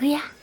지구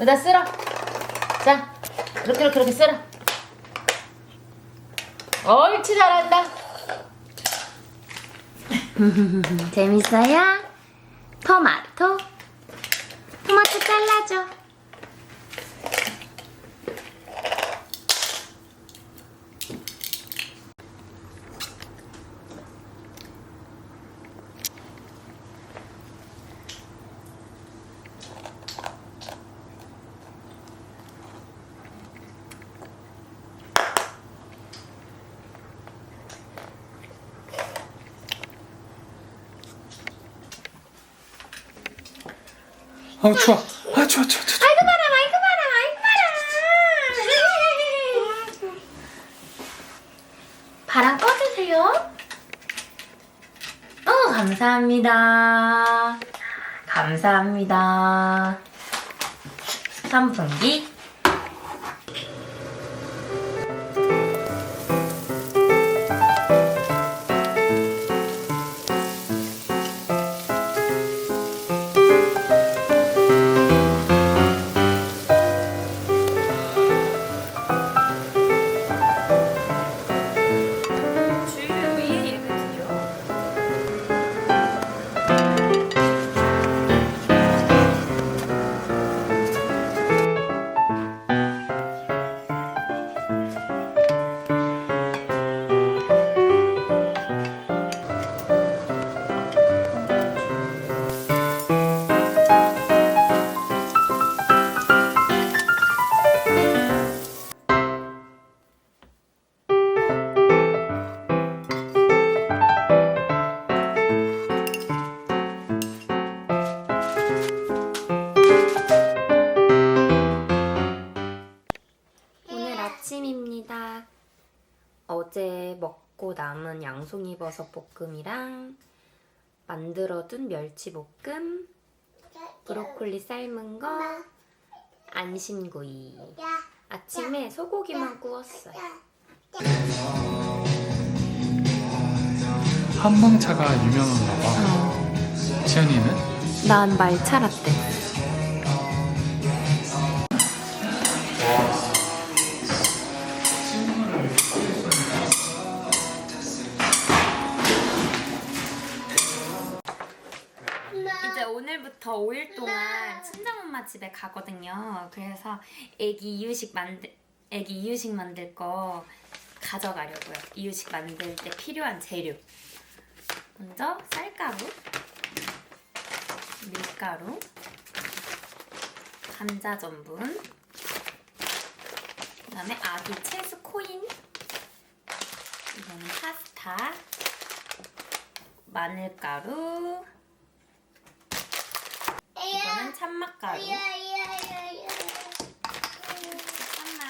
여기다 쓸어. 자, 이렇게 이렇게 이렇게 쓸어. 옳지 잘한다. 재밌어요? 토마토. 토마토 잘라줘. 아 추워. 아 추워 추워 추워. 아이고 바람, 아이고 바람, 아이고 바람. 바람 꺼주세요. 어, 감사합니다. 감사합니다. 선풍기. 아침입니다. 어제 먹고 남은 양송이 버섯 볶음이랑 만들어둔 멸치 볶음, 브로콜리 삶은 거, 안심구이. 아침에 소고기만 구웠어요. 한방차가 유명한가 봐. 지연이는? 난 말차 라떼. 오늘부터 5일 동안 친정엄마 집에 가거든요. 그래서 애기 이유식 만들 애기 이유식 만들 거 가져가려고요. 이유식 만들 때 필요한 재료. 먼저 쌀가루, 밀가루, 감자 전분, 그 다음에 아기 채수 코인, 이거는 파스타, 마늘가루, 이거는 참맛가루, 참맛,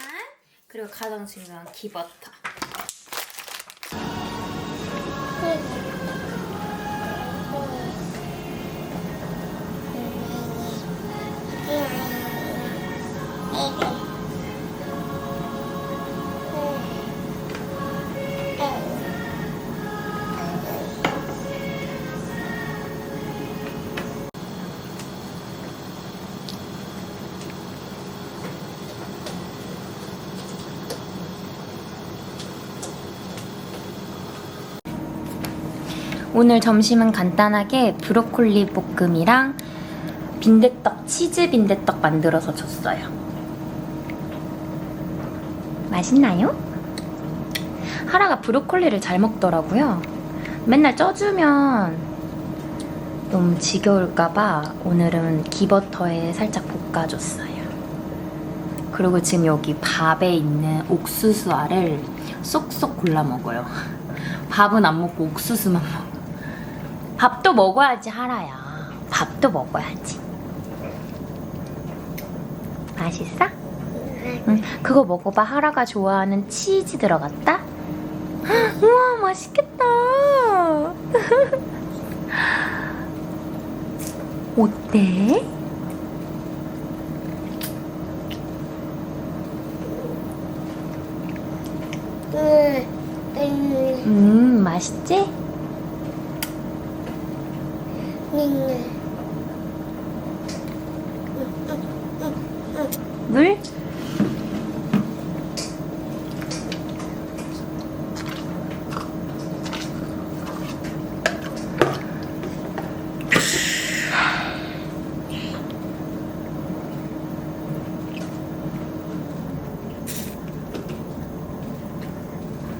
그리고 가장 중요한 기버터. 오늘 점심은 간단하게 브로콜리 볶음이랑 빈대떡, 치즈 빈대떡 만들어서 줬어요. 맛있나요? 하라가 브로콜리를 잘 먹더라고요. 맨날 쪄주면 너무 지겨울까봐 오늘은 기버터에 살짝 볶아줬어요. 그리고 지금 여기 밥에 있는 옥수수 알을 쏙쏙 골라 먹어요. 밥은 안 먹고 옥수수만 먹어. 밥도 먹어야지 하라야. 밥도 먹어야지. 맛있어? 응, 그거 먹어봐. 하라가 좋아하는 치즈 들어갔다. 헉, 우와, 맛있겠다. 어때? 응, 응, 음, 맛있지? 응. 물?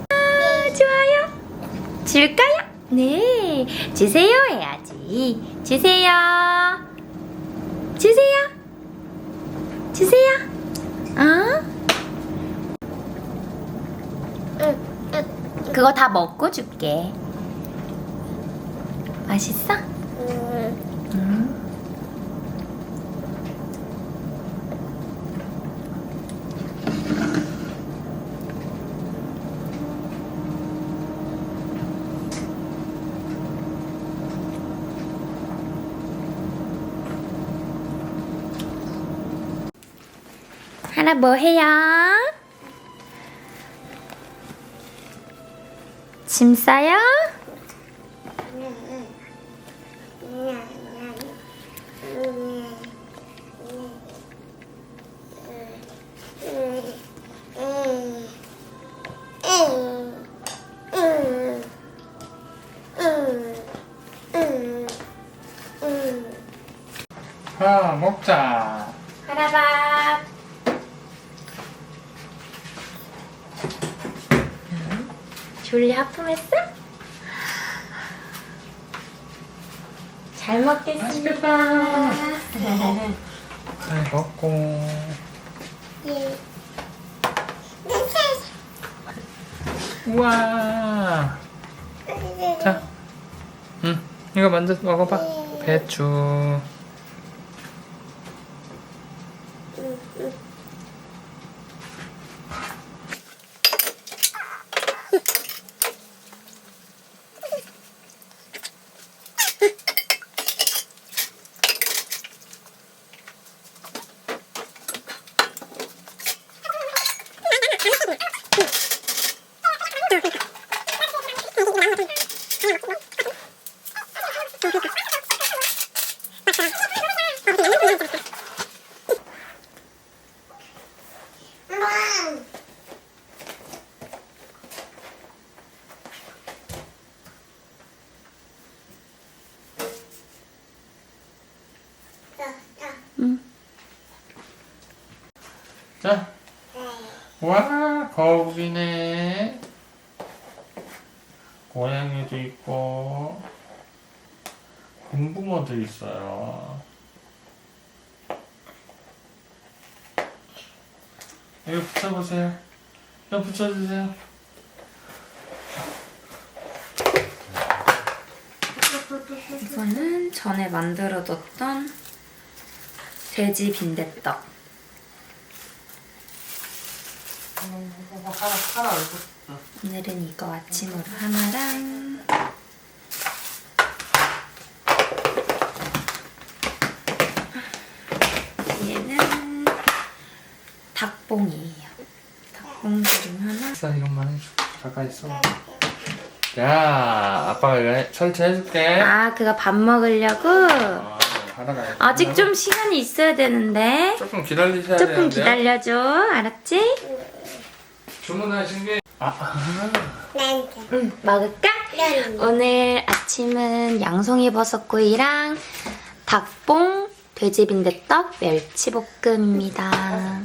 아, 좋아요. 줄까요? 네. 주세요. 주세요. 주세요. 주세요. 어? 그거 다 먹고 줄게. 맛있어? 응. 응. 하나 뭐 해요? 짐 싸요? 아 먹자. 하나밥. 졸리 하품했어? 잘 먹겠습니다. 잘 먹고. 우와. 자, 응, 이거 먼저 먹어봐. 배추. ほら。 있고 공부모도 있어요. 이거 붙여보세요. 이거 붙여주세요. 이거는 전에 만들어뒀던 돼지 빈대떡. 하나 얼굴. 오늘은 이거 아침으로 하나랑 얘는 닭봉이에요. 닭봉기름 하나. 자 이것만 해줘. 가까이 있어. 야, 아빠가 이거 설치해줄게. 아 그거 밥 먹으려고? 아, 하다가 아직 좀 시간이 있어야 되는데 조금 기다리셔야 조금 되는데. 기다려줘. 알았지? 주문하신 게 아, 아. 나한테. 응 먹을까? 오늘 아침은 양송이 버섯구이랑 닭봉 돼지 빈대떡 멸치볶음입니다.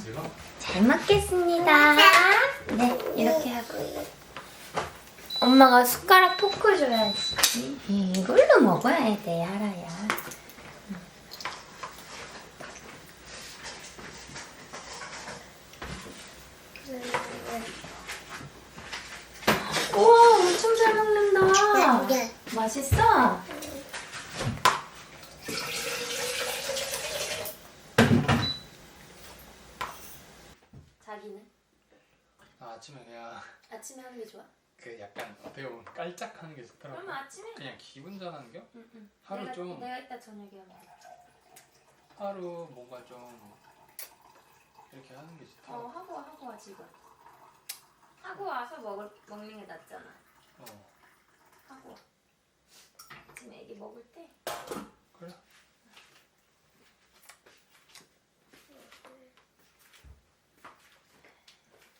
잘 먹겠습니다. 네, 이렇게 하고. 엄마가 숟가락 포크 줘야지. 이걸로 먹어야 돼, 알아야. 우와, 엄청 잘 먹는다. 맛있어? 자기는? 아, 아침에 그냥 아침에 하는 게 좋아? 그 약간 어떻게 보면 깔짝하는 게 좋더라고. 그러면 아침에? 그냥 기분 전환 겨? 응, 응. 하루 내가, 좀- 내가 이따 저녁에 하면 돼. 하루 뭔가 좀 이렇게 하는 게 어, 좋더라고. 하고 와, 하고 와, 지금. 하고 와서 먹을, 먹는 게 낫잖아. 어, 하고 와. 아침에 애기 먹을 때. 그래.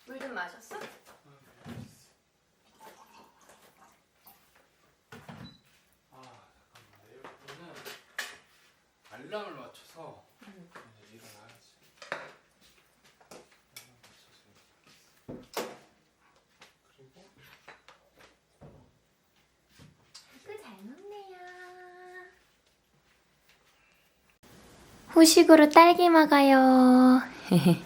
물 좀 마셨어? 아, 잠깐만. 이거는 알람을 맞춰서 응. 이제 일어나야지. 먹네요. 후식으로 딸기 먹어요.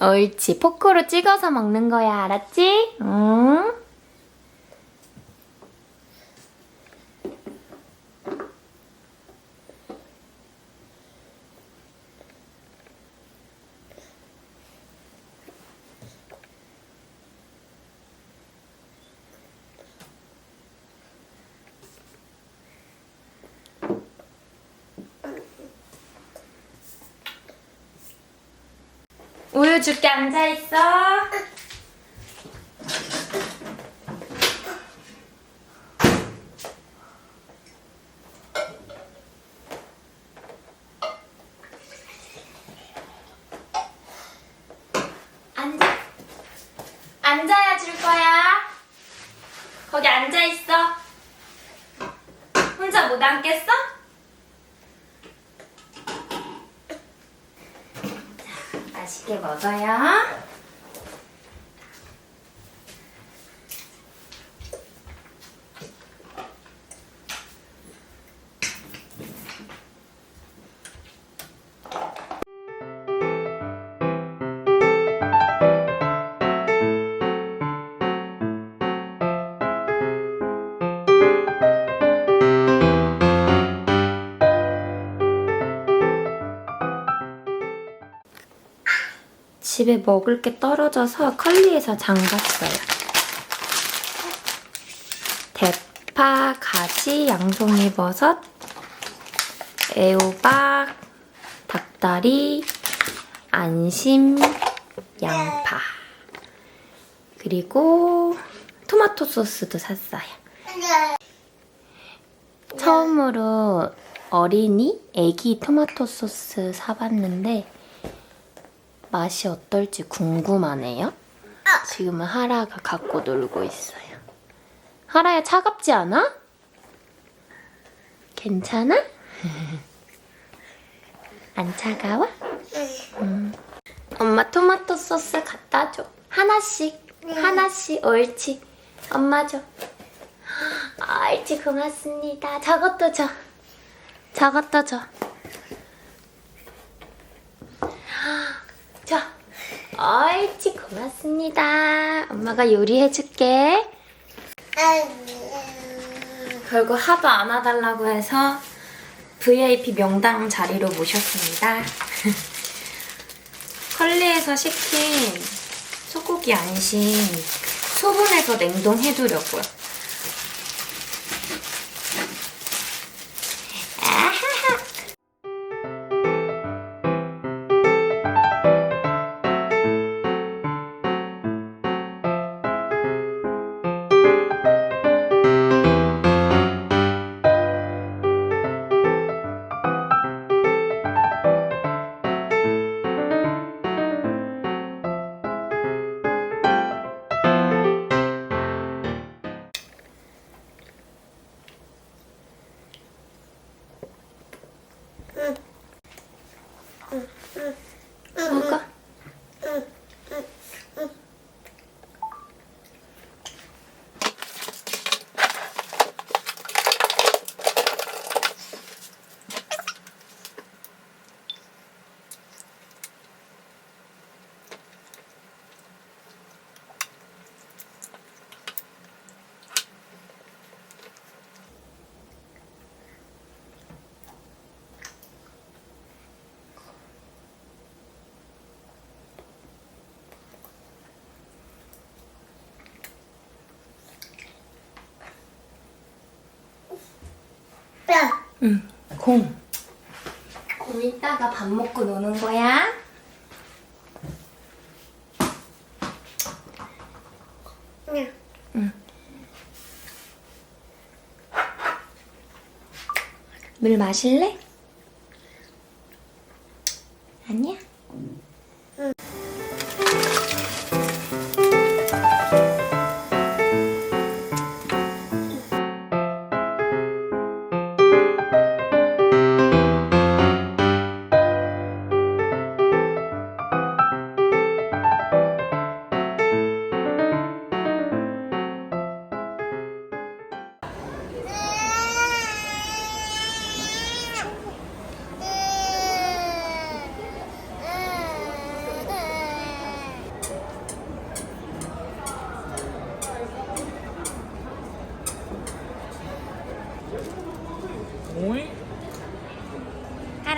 옳지. 포크로 찍어서 먹는 거야. 알았지? 응? 우유 줄게 앉아 있어. 앉아. 앉아야 줄 거야. 거기 앉아 있어. 혼자 못 앉겠어? 맛있게 먹어요. 집에 먹을 게 떨어져서 컬리에서 장 봤어요. 대파, 가지, 양송이 버섯, 애호박, 닭다리, 안심, 양파. 그리고 토마토 소스도 샀어요. 처음으로 어린이, 애기 토마토 소스 사봤는데 맛이 어떨지 궁금하네요. 지금은 하라가 갖고 놀고 있어요. 하라야 차갑지 않아? 괜찮아? 안 차가워? 음. 엄마 토마토 소스 갖다 줘. 하나씩. 하나씩. 옳지. 엄마 줘. 옳지 고맙습니다. 저것도 줘. 저것도 줘. 자, 옳지 고맙습니다. 엄마가 요리해줄게. 결국 하도 안아달라고 해서 VIP 명당 자리로 모셨습니다. 컬리에서 시킨 소고기 안심 소분해서 냉동해두려고요. 공. 공 이따가 밥 먹고 노는 거야. 응. 물 마실래?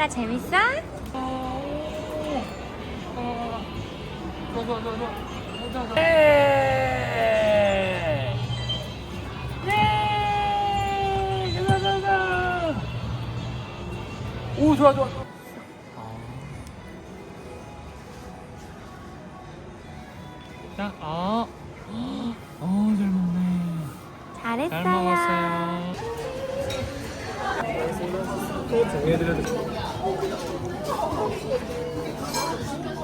하라 재밌어? 가자! 오, 좋아, 좋아. 자, 어. 어, 잘 먹네. 잘했어요. 잘 먹었어요. どうぞ。